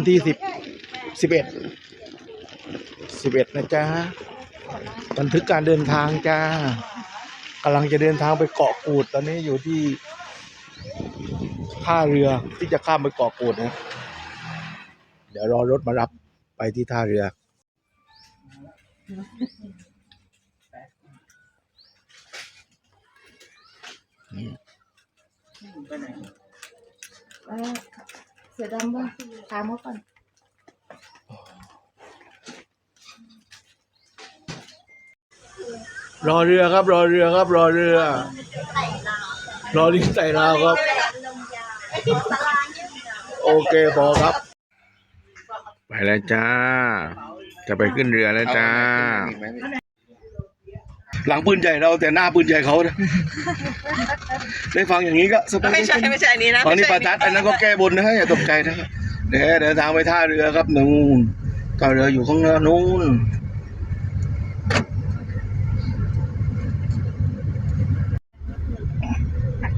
วันที่สิบสิบเอ็ดสิบเอ็ดนะจ๊ะบันทึกการเดินทางจ้ากำลังจะเดินทางไปเกาะกูด ตอนนี้อยู่ที่ท่าเรือที่จะข้ามไปเกาะกูดนะ เดี๋ยวรอรถมารับไปที่ท่าเรือเออ สือดำบ้างถามเขาก่อนรอเรือครับ รอเรือครับ รอเรือ รอลิงใส่ราวครับ โอเคพอครับ ไปแล้วจ้า จะไปขึ้นเรือแล้วจ้า หลังปืนใหญ่เราแต่หน้าปืนใหญ่เขานะได้ฟังอย่างนี้ก็สบายไม่ใช่ไม่ใช่อันนี้นะตอนนี้ไม่ปใช่ระทัดอันนั้นก็แก้บนนะฮะอย่าตกใจนะเดี๋ยวเดินทางไปท่าเรือครับนู่นท่าเรืออยู่ข้างหน้านู้น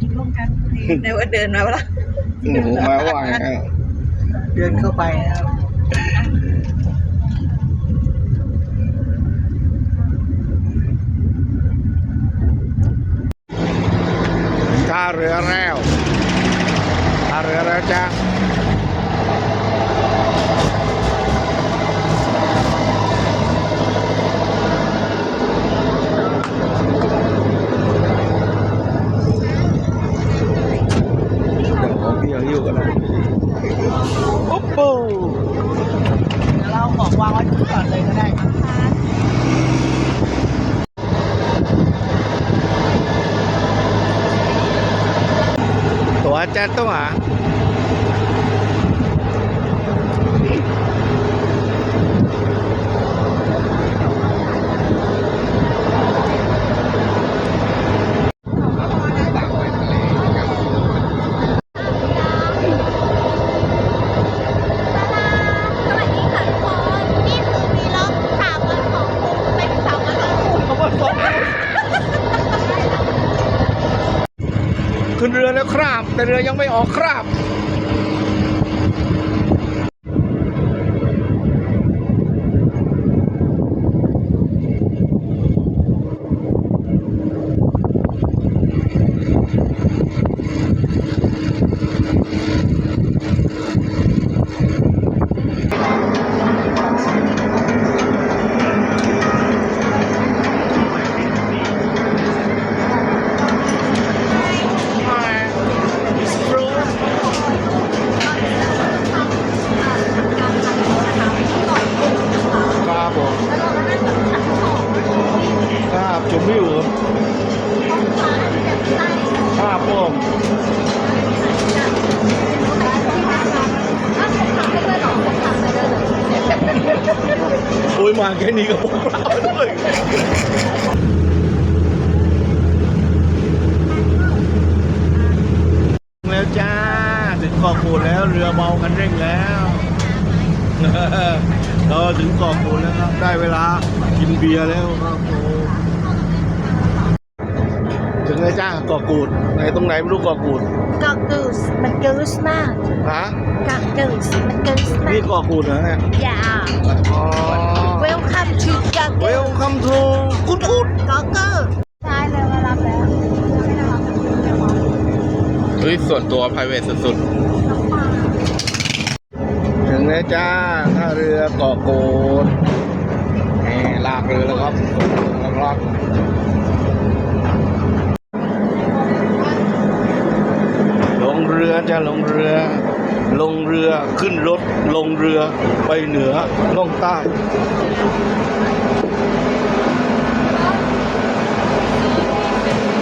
กินร่วมกันในว่าเดินมาแล้วโอ้โหมาว่าไงฮะเดินเข้าไปนะครับ เรือแล้วท่าเรือแล้วจ้าเดี๋ยวของพี่เอาหิ้วกันนะโอ้โห เราบอกวางไว้ก่อนเลยก็ได้ครับ ตัวอาจารย์ต้องหา ขึ้นเรือแล้วครับ แต่เรือยังไม่ออกครับ โอ้ยมาแค่นี้ก็พวกเราด้วยแล้วจ้าถึงเกาะกูดแล้วเรือเบากันเร่งแล้วเราถึงเกาะกูดแล้วครับ ได้เวลากินเบียร์แล้วครับผมถึงแล้วจ้าเกาะกูดไหนตรงไหนไม่รู้เกาะกูดกอกกูสมันกูสมากฮะกอกกูสมันกูสมานี่กเกาะกูดเหรอเนี่ยอย่าอ๋อ welcome to กอกเวกูลคัมทูกูดกูดกอกกูใช่เลยมารับแล้วเฮ้ยส่วนตัว private สุดถึงแล้วจ้าท่าเรือเกาะกูดนี่ลากเรือแล้วครับแล้วครับลงเรือจะลงเรือ ลงเรือขึ้นรถ ลงเรือไปเหนือล่องใต้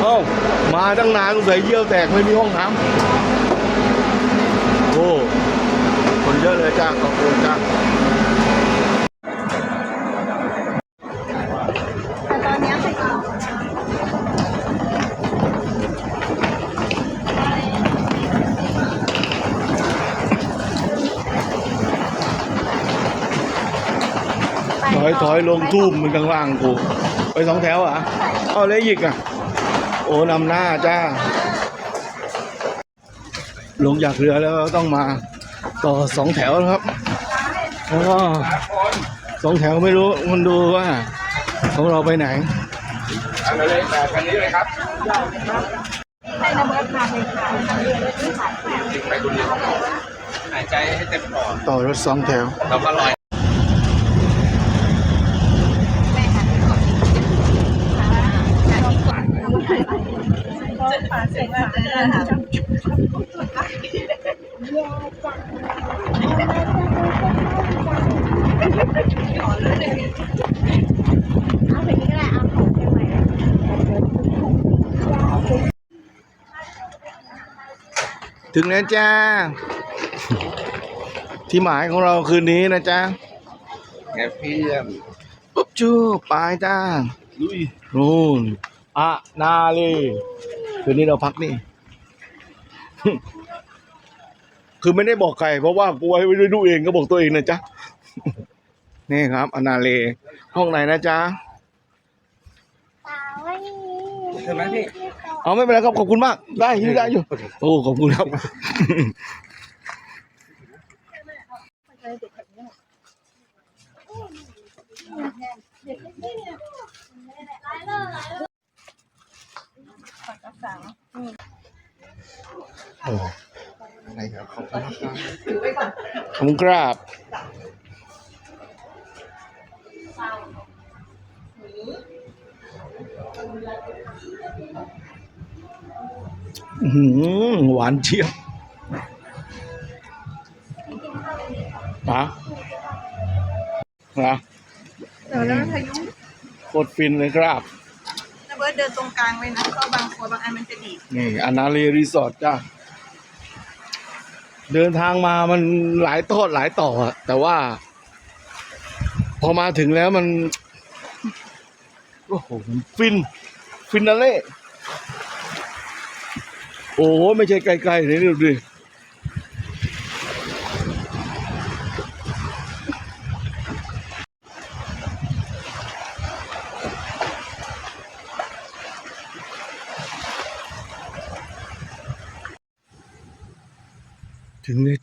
เอ้ามาตั้งนานสงสัยเยี่ยวแตกไม่มีห้องน้ำโอ้คนเยอะเลยจ้าขอบคุณจ้า แต่ตอนนี้ไปก่อน ถ อยถอยลงทุ่มมันกลางล่างกูไปสองแถวเหรอะเอาเลยอีกอะ โอ้นำหน้าจ้า ลงจากเรือแล้วต้องมาต่อสองแถวนะครับ แล้วก็สองแถวไม่รู้มันดูว่าของเราไปไหนเอาเลยแบบคันนี้เลยครับไปคนเดียวหายใจให้เต็มปอดต่อรถสองแถวแล้วก็ลอย ถึงแล้วจ้า ที่หมายของเราคืนนี้นะจ๊ะแงเพี่ยมปุ๊บจูปลายจ้าลุยนู่นอะนาเลยคืนนี้เราพักนี่ คือไม่ได้บอกใครเพราะว่ากูไว้ไว้ดูเองก็บอกตัวเองนะจ๊ะ นี่ครับ อนาเลห้องไหนนะจ๊ะใช่ไหมพี่เอาไม่เป็นไรครับขอบคุณมาก ได้อยู่ได้อยู่ โอ้ขอบคุณครับโอ้อะไรครับขอบคุณครับขอบคุณครับอื้อหือหวานเชียวนะนะเดี๋ยวแล้วพายุโคตรฟินเลยครับนะเบิร์ดเดินตรงกลางไว้นะก็บางครัวบางอันมันจะดีนี่อนาลีรีสอร์ทจ้า เดินทางมามันหลายทอดหลายต่ออะแต่ว่า พอมาถึงแล้วมันโอ้โหฟิน ฟินาเล่ โอ้โห ไม่ใช่ไกลๆเลยดูดิ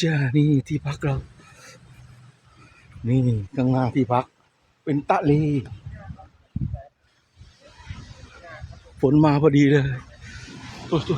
ถึงแล้วจ้านี่ที่พักเรา นี่ข้างหน้าที่พัก เป็นตะลีฝนมาพอดีเลยตัวตัว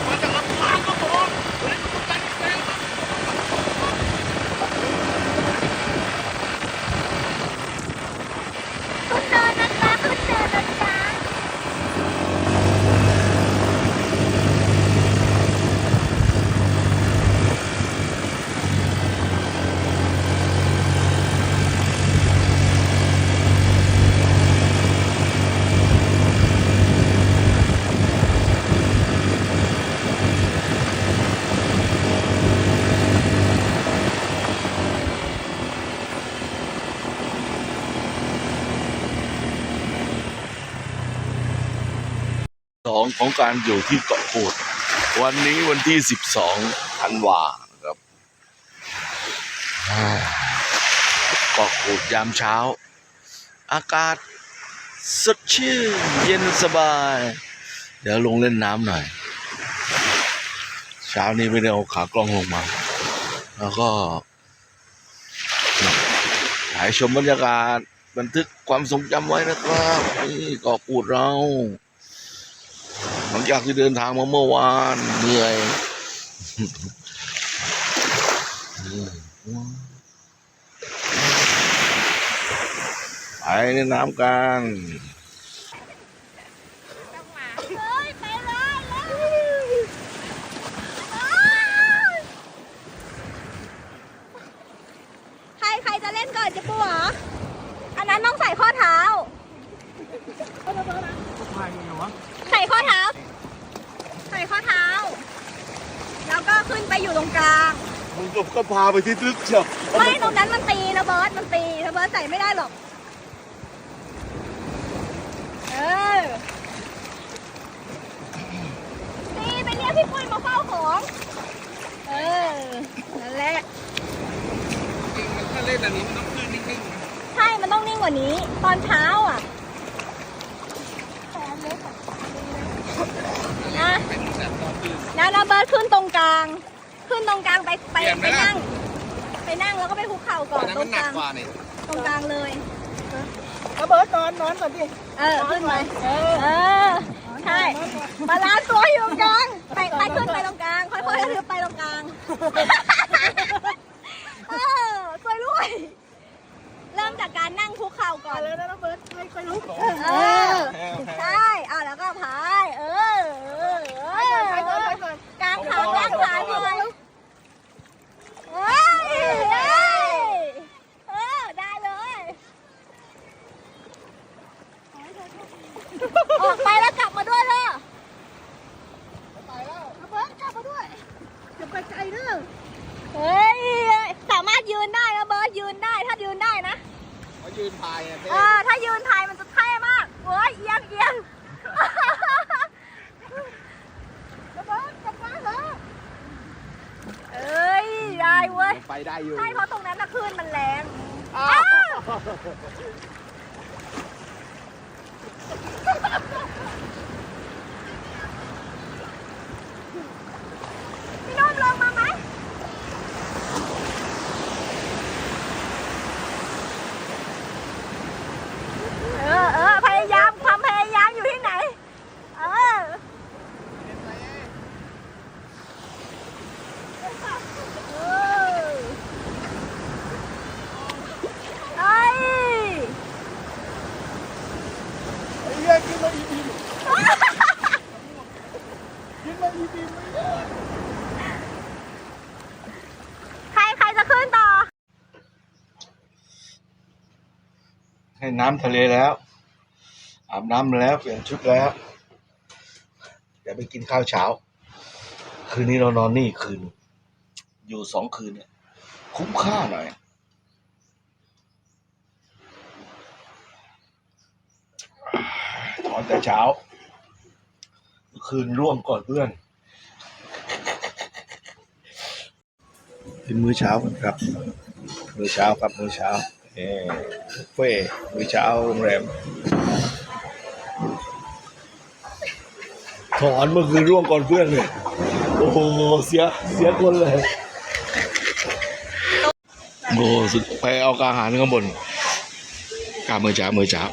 สอง ของการอยู่ที่เกาะกูด วันนี้วันที่สิบสองธันวาครับเกาะกูดยามเช้า อากาศสดชื่นเย็นสบาย เดี๋ยวลงเล่นน้ำหน่อย เช้านี้ไม่ได้เอาขากล้องลงมา แล้วก็ถ่ายชมบรรยากาศบันทึกความทรงจำไว้นะครับนี่เกาะกูดเรา มังจากที่เดินทางมาเมื่อวานเหนื่อยไปในน้ำกันเฮ้ยไปเลยใครใครจะเล่นก่อนจะปูเหรอ อันนั้นต้องใส่ข้อเท้าใส่ข้อเท้า ใส่ข้อเท้า แล้วก็ขึ้นไปอยู่ตรงกลาง มึงก็พาไปที่ลึกเชียวไม่ตรงนั้นมันตีนะเบิร์ดมันตีนะเบิร์ดใส่ไม่ได้หรอก เออตีไปเรียกพี่ปุ้ยมาเฝ้าของ เออ นั่นแหละ จริงมันถ้าเล่นอันนี้มันต้องขึ้นนิ่งใช่ มันต้องนิ่งกว่านี้ ตอนเช้าอะนะๆเป็นแบบตอ นตื่นนะนะเบิร์ดขึ้นตรงกลาง ขึ้นตรงกลางไปไปเปลี่ยนไหมไปล่ะนั่ง ไปนั่งแล้วก็ไปคุกเข่าก่ออันนนั้นตรมันงหกนักลางกว่านี่ตรงกลางเลยระเบิดนอนนอนก่อนดิเออขึ้นไปเออใช่บาลานซ์ตัวอยู่ตรงกลางไปไปขึ้นไปตรงกลาง ค่อยๆถือไปตรงกลางเออสวยด้วย เริ่มจากการ นั่งคุกเข่าก่อนเลยนะระเบิดไม่ค่อยรู้เออ ใช่อะแล้วก็พาย เออ เออเออกลางขากลางขาเลยเฮ้ยเฮ้ยเออ ได้เลย ออกไปแล้วกลับมาด้วยเถอะระเบิดกลับมาด้วยจะไปไกลเด้อ เฮ้ย สามารถยืนได้นะเบิร์ดยืนได้ ถ้ายืนได้นะ เขายืนพายอะเต้เออถ้ายืนถ่ายมันจะเท่มากเฮ้ยเอียงเอียงระเบิดกลับมาเหรอเอ้ยได้เว้ย ไปได้อยู่ ใช่เพราะตรงนั้นน่ะคลื่นมันแรงอ้าวพี่นุ่มลงมาไหมเออเออพยายามความพยายามอยู่ที่ไหน เออ เออเอ้ย เฮ้ยกินมาอีพี ใครใครจะขึ้นต่อ ให้น้ำทะเลแล้ว อาบน้ำแล้วเปลี่ยนชุดแล้วเดี๋ยวไปกินข้าวเช้า คืนนี้เรานอนนี่คืน อยู่สองคืนเนี่ยคุ้มค่าหน่อยนอนแต่เช้า คืนร่วมก่อนเพื่อน กินมื้อเช้ากันครับ มื้อเช้าครับมื้อเช้าเอ่อบุฟเฟ่มื้อเช้าโรงแรมถอนเมื่อคืนร่วงก่อนเพื่อนเลยโอ้โหเสียเสียคนเลยโอ้สุดไปเอาอาหารข้างบนกามื้อเช้ามื้อเช้า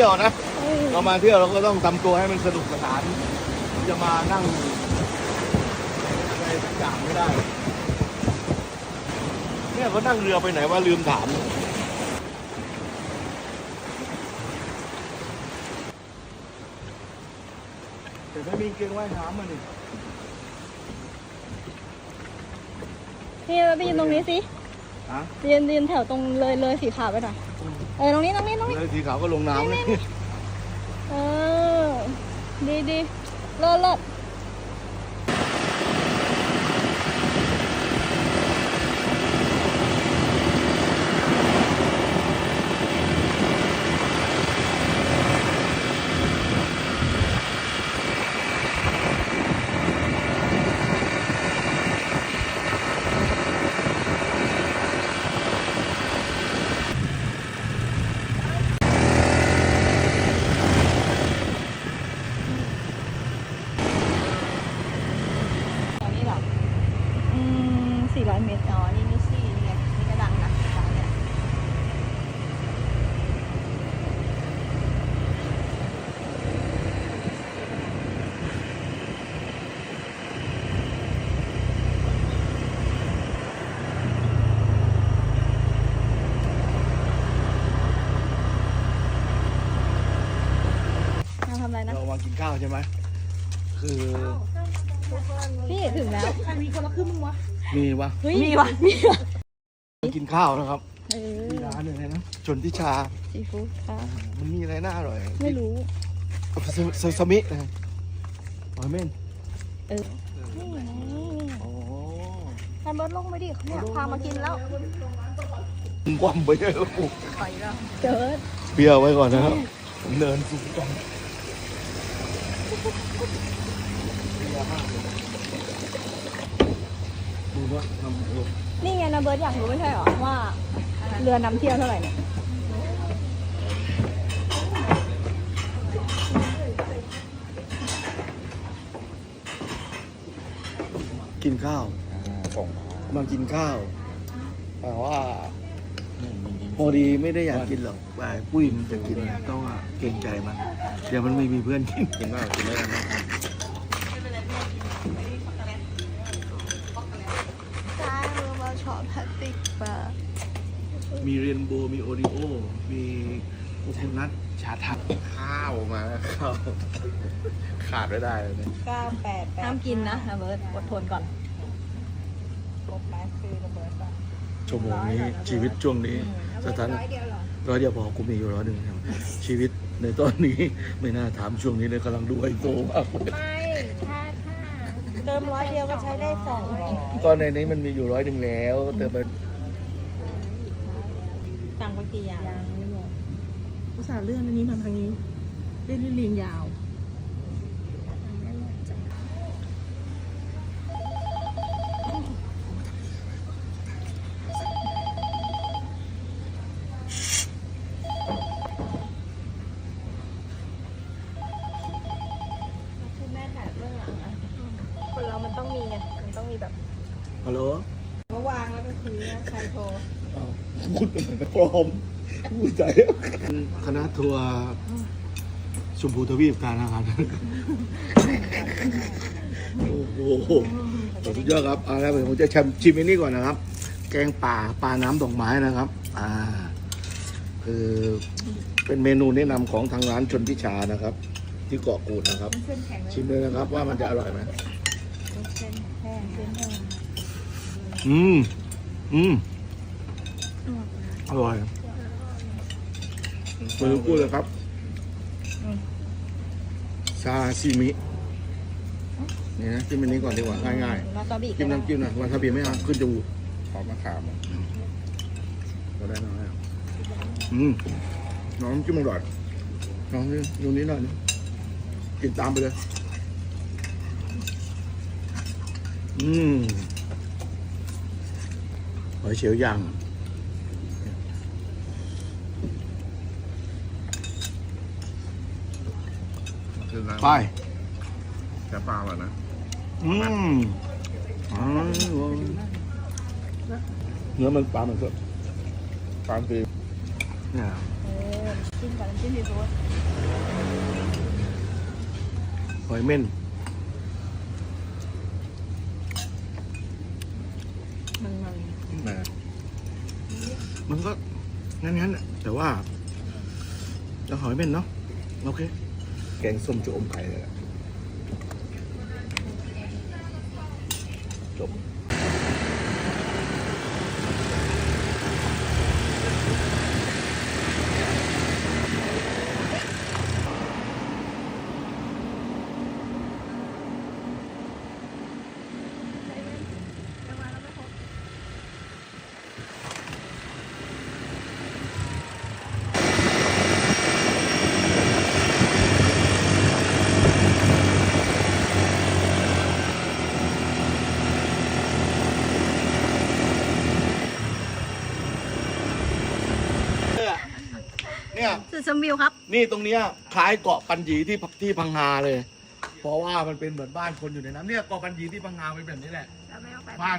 ที่ยวนะเรามาเที่ยวเราก็ต้องทำตัวให้มันสนุกสนาน จะมานั่งอะไรสักอย่างไม่ได้ เนี่ยเขานั่งเรือไปไหนว่าลืมถามแต่ไม่มีเกงว่ายน้ำมานี่นี่ไปยืนตรงนี้สิฮะยืนยืนแถวตรงเลยเลยสีขาวไปหน่อย เออตรงนี้ตรงนี้ตรงนี้เลยสีขาวก็ลงน้ำเลย เออ ดีดีเลิศเลิศ เมตรอ๋อนี่ไม่ซี่นี่ไงนี่ก็ดังนะดังนี่ยทำอะไรนะ เรามากินข้าวใช่ไหมคือ พี่ถึงแล้วใครมีคนละครึ่งมั้งวะ มีวะมีวะมีวะกินข้าวนะครับเออมีร้านอะไรนะชนทิชาซีฟู้ดค่ะมันมีอะไรน่าอร่อย ไม่รู้ซาซาซามินะหอยเม่นนี่ไงอ๋อแฮมเบอร์ลงไปดิเขาเนี่ยพามากินแล้วกว่ำไปเลยลูกเจิดเปรี้ยวไว้ก่อนนะครับเนินสูงจัง ดูว่าทำลูกนี่ไงนะเบิร์ดอยากรู้ไม่ใช่เหรอว่าเรือนำเที่ยวเท่าไหร่เนี่ยกินข้าวมากินข้าวแต่ว่าพอดีไม่ได้อยากกินหรอกแต่ปุ้ยมันจะกินต้องเกรงใจมัน เดี๋ยวมันไม่มีเพื่อนกินกินว่ากินได้ไหม ใช่เราชอบพลาสติกปะ มีเรนโบว์มีโอริโอ มีโคโคนัทชาทักข้าวมาข้าวขาดไม่ได้เลยเนี่ยเก้าแปดแปดห้ามกินนะนะเบิร์ดอดทนก่อน ลบไม้คือระเบิดป่ะชั่วโมงนี้ชีวิตช่วงนี้ สถานร้อยเดียวเหรอร้อยเดียวพอกูมีอยู่ร้อยหนึ่งครับชีวิตในตอนนี้ไม่น่าถามช่วงนี้เลยกำลังดูไอโซมากเลยไม่ถ้าถ้าเติมร้อยเดียวก็ใช้ได้สองร้อยตอนในนี้มันมีอยู่ร้อยหนึ่งแล้วแต่มัน สั่งไปกี่อย่างยังไม่หมดอุตส่าห์เลื่อนอันนี้มาทางนี้เลื่อนเรียงยาวคือแม่ถ่ายเบื้องหลังอะคนเรามันต้องมีไง มันต้องมีแบบ ฮัลโหลก็วางแล้วก็คือว่าใครโทร อ้าวพูดเป็นไม่พร้อมพูดใจคณะทัวร์ชมพูทวีปการอาหารโอ้โหสุดยอดครับเอาละผมจะชิมชิมอันนี้ก่อนนะครับ แกงป่าปลาน้ำดอกไม้นะครับ อ่า คือเป็นเมนูแนะนำของทางร้านชนทิชานะครับ ที่เกาะกูดนะครับเส้นแข็งเลยชิมเลยนะครับว่ามันจะอร่อยไหมเส้นแห้งเส้นแห้งอืม อืม อร่อยไม่รู้พูดเลยครับ ซาซิมินี่นะจิ้มอันนี้ก่อนดีกว่าง่ายวาซาบิๆจิ้มน้ำจิ้มหนะวาซาบิไม่เอาขึ้นจมูกขอมะขามก็ได้น้อยอะอืมน้องจิ้มอร่อยน้องนี่ดูนี้หน่อยนึงกินตามไปเลย อืมหอยเฉียวย่าง ไปแต่ปลาแบบนะ อืมอ๋อเนื้อมันปลามันสดปลาตีเนี่ยเออจิ้มกับน้ำจิ้มซีฟู้ดหอยเม่นมันมันแหมมันก็งั้นๆน่ะแต่ว่าจะหอยเม่นเนาะโอเค แกงส้มจะอมไข่เลยนะ เนี่ยจุดชมวิวครับ นี่ตรงเนี้ยคล้ายเกาะปัญญีที่ที่พังงาเลย เพราะว่ามันเป็นเหมือนบ้านคนอยู่ในน้ำเนี่ยเกาะปัญญีที่พังงาเป็นแบบนี้แหละบ้าน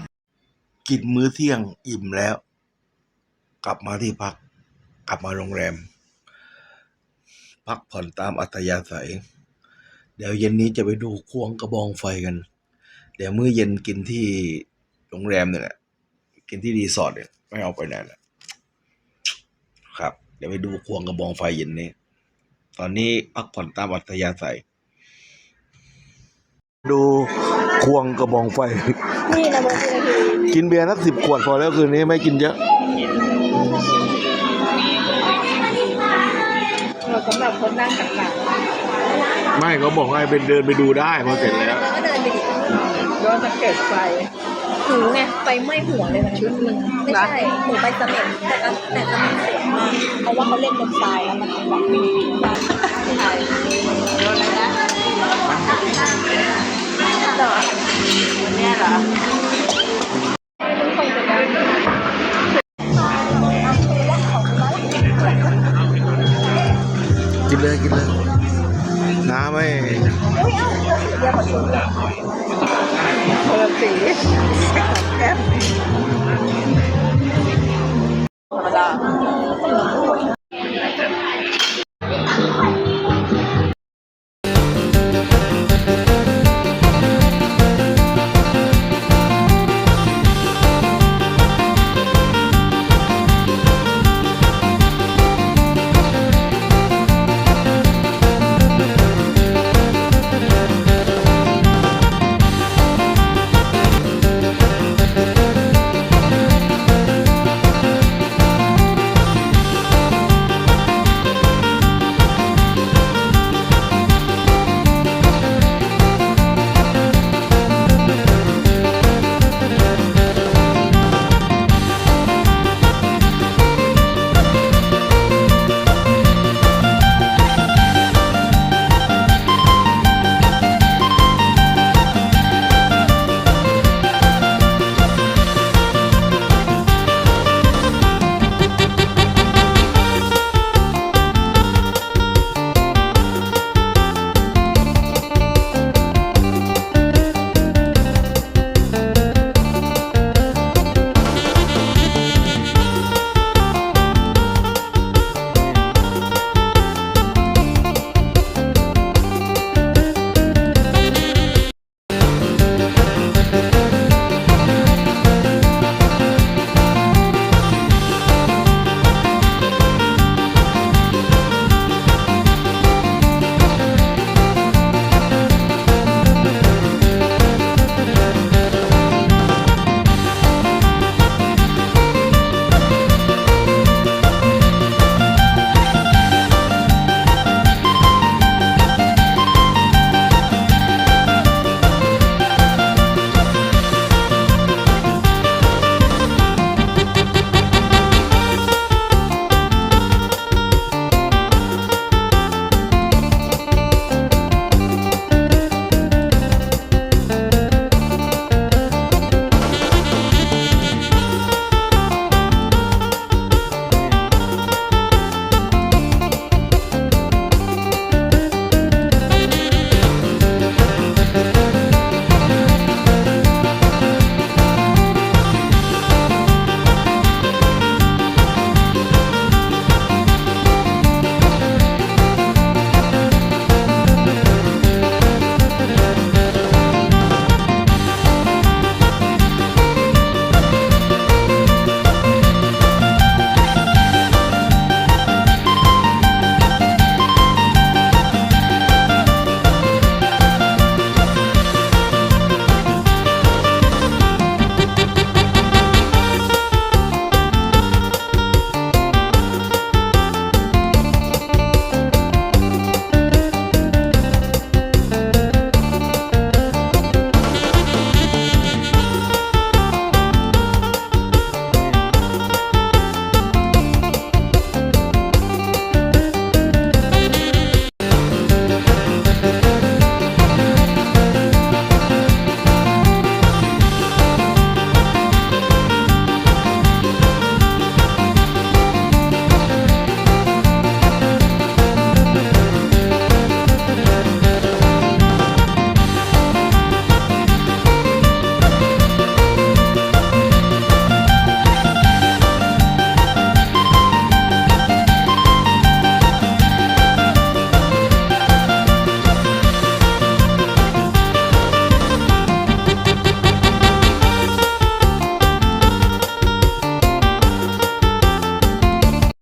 กินมื้อเที่ยงอิ่มแล้ว กลับมาที่พัก กลับมาโรงแรม พักผ่อนตามอัธยาศัย เดี๋ยวเย็นนี้จะไปดูควงกระบองไฟกัน เดี๋ยวมื้อเย็นกินที่โรงแรมเนี่ยแหละกินที่รีสอร์ทเนี่ยไม่เอาไปไหนแหละครับเดี๋ยวไปดูควงกระบองไฟเย็นนี้ ตอนนี้พักผ่อนตามอัธยาศัย ดูควงกระบองไฟ นี่นะโมทีนาทีกินเบียร์สักสิบขวดพอแล้วคืนนี้ไม่กินเยอะ เราสำหรับคนนั่งต่างไม่เขาบอกให้เป็นเดินไปดูได้พอเสร็จแล้วแล้วก็เดินไปดิๆย้อนสังเกตไฟ หูไงไฟไหม้หัวเลยนะชุดนึงไม่ใช่หนูไปเสม็ดแต่ก็แต่เสม็ดเสียมากเพราะว่าเขาเล่นบนทรายแล้วมันแบบมีใช่เหรอเนี่ยเหรอกินเลยกินเลยน้ำไม่